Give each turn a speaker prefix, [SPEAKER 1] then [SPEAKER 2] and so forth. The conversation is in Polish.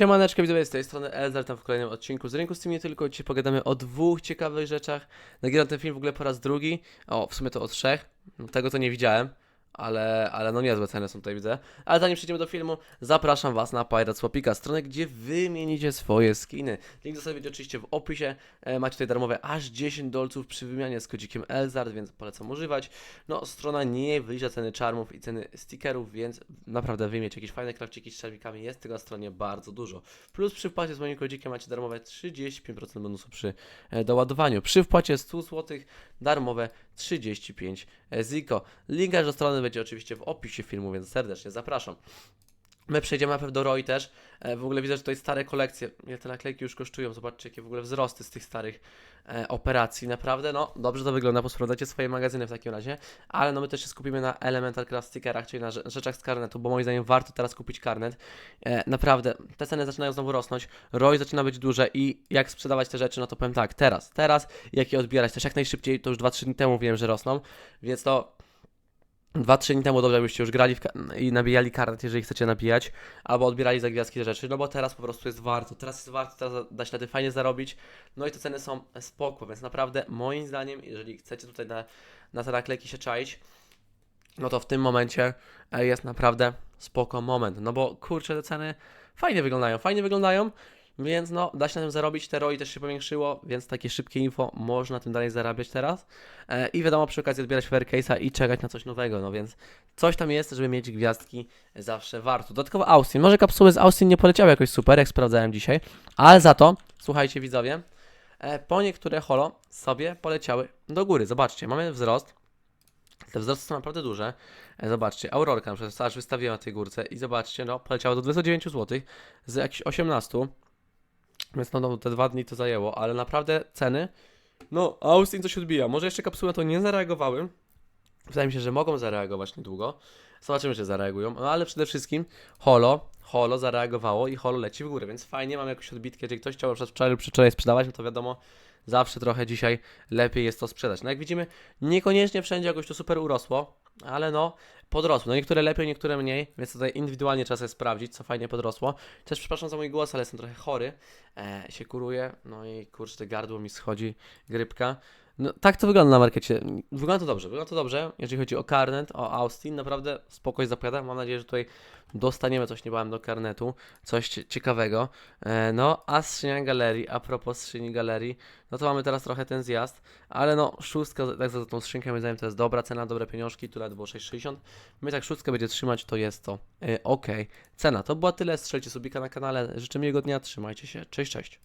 [SPEAKER 1] Siemaneczko widzowie, z tej strony Elzar, tam w kolejnym odcinku z rynku Steam nie tylko. Dzisiaj pogadamy o dwóch ciekawych rzeczach. Nagrywam ten film w ogóle po raz drugi, o w sumie to o trzech, No, tego to nie widziałem. Ale, ale no niezłe ceny są tutaj widzę. Ale zanim przejdziemy do filmu, zapraszam Was na Pirate Swapika, stronę, gdzie wymienicie swoje skiny. Link będzie oczywiście w opisie. E, macie tutaj darmowe aż 10 dolców przy wymianie z kodzikiem Elzard, więc polecam używać. No, strona nie wylicza ceny charmów i ceny stickerów, więc naprawdę wymieć jakieś fajne krawciki z charmikami. Jest tego na stronie bardzo dużo. Plus przy wpłacie z moim kodzikiem macie darmowe 35% bonusu przy e, doładowaniu. Przy wpłacie 100 zł darmowe 35 ziko. Link do strony będzie oczywiście w opisie filmu, więc serdecznie zapraszam. My przejdziemy najpierw do ROI też. E, w ogóle widzę, że tutaj stare kolekcje. Te naklejki już kosztują? Zobaczcie, jakie w ogóle wzrosty z tych starych e, operacji. Naprawdę, no, dobrze to wygląda. Posprawdzajcie swoje magazyny w takim razie. Ale no, my też się skupimy na Elemental Craft stickerach, czyli na rze- rzeczach z karnetu, bo moim zdaniem warto teraz kupić karnet. E, naprawdę, te ceny zaczynają znowu rosnąć. ROI zaczyna być duże i jak sprzedawać te rzeczy, no to powiem tak, teraz, teraz, jak je odbierać też jak najszybciej, to już 2-3 dni temu wiem, że rosną, więc to 2-3 dni temu dobrze byście już grali i nabijali karnet, jeżeli chcecie nabijać, albo odbierali za gwiazdki rzeczy, no bo teraz po prostu jest warto, teraz jest warto, teraz da się na tym fajnie zarobić, no i te ceny są spoko, więc naprawdę moim zdaniem, jeżeli chcecie tutaj na, na te naklejki się czaić, no to w tym momencie e, jest naprawdę spoko moment, no bo kurczę, te ceny fajnie wyglądają, fajnie wyglądają, więc no, da się na tym zarobić, te ROI też się powiększyło, więc takie szybkie info, można na tym dalej zarabiać teraz. E, I wiadomo, przy okazji odbierać fair case'a i czekać na coś nowego, no więc coś tam jest, żeby mieć gwiazdki zawsze warto. Dodatkowo Austin, może kapsuły z Austin nie poleciały jakoś super, jak sprawdzałem dzisiaj, ale za to, słuchajcie widzowie, e, po niektóre holo sobie poleciały do góry, zobaczcie, mamy wzrost, te wzrosty są naprawdę duże. E, Zobaczcie, Aurorka na przykład aż wystawiła na tej górce i zobaczcie, no poleciało do 29 zł z jakichś 18. Więc no, no te dwa dni to zajęło, ale naprawdę ceny. No, Austin coś odbija. Może jeszcze kapsuły na to nie zareagowały. Wydaje mi się, że mogą zareagować niedługo. Zobaczymy, czy zareagują. No ale przede wszystkim Holo, Holo zareagowało i Holo leci w górę, więc fajnie, mamy jakąś odbitkę. Jeżeli ktoś chciał przykład wczoraj przedwczoraj sprzedawać, no to wiadomo, zawsze trochę dzisiaj lepiej jest to sprzedać. No jak widzimy, niekoniecznie wszędzie jakoś to super urosło, ale no podrosło. No niektóre lepiej, niektóre mniej, więc tutaj indywidualnie trzeba sobie sprawdzić, co fajnie podrosło. Też przepraszam za mój głos, ale jestem trochę chory, e, się kuruję, no i kurczę, gardło mi schodzi, grypka. No tak to wygląda na markecie. Wygląda to dobrze, wygląda to dobrze, jeżeli chodzi o karnet, o Austin, naprawdę spokojnie zapowiada. Mam nadzieję, że tutaj dostaniemy coś niebawem do karnetu, coś cie- ciekawego. E, no, a skrzynia galerii, a propos skrzyni galerii, no to mamy teraz trochę ten zjazd, ale no, szóstka, tak za tą skrzynkę, moim zdaniem to jest dobra cena, dobre pieniążki, tu nawet było 6,60. My tak szóstkę będzie trzymać, to jest to e, ok. Cena, to była tyle, strzelcie subika na kanale, życzę miłego dnia, trzymajcie się, cześć, cześć.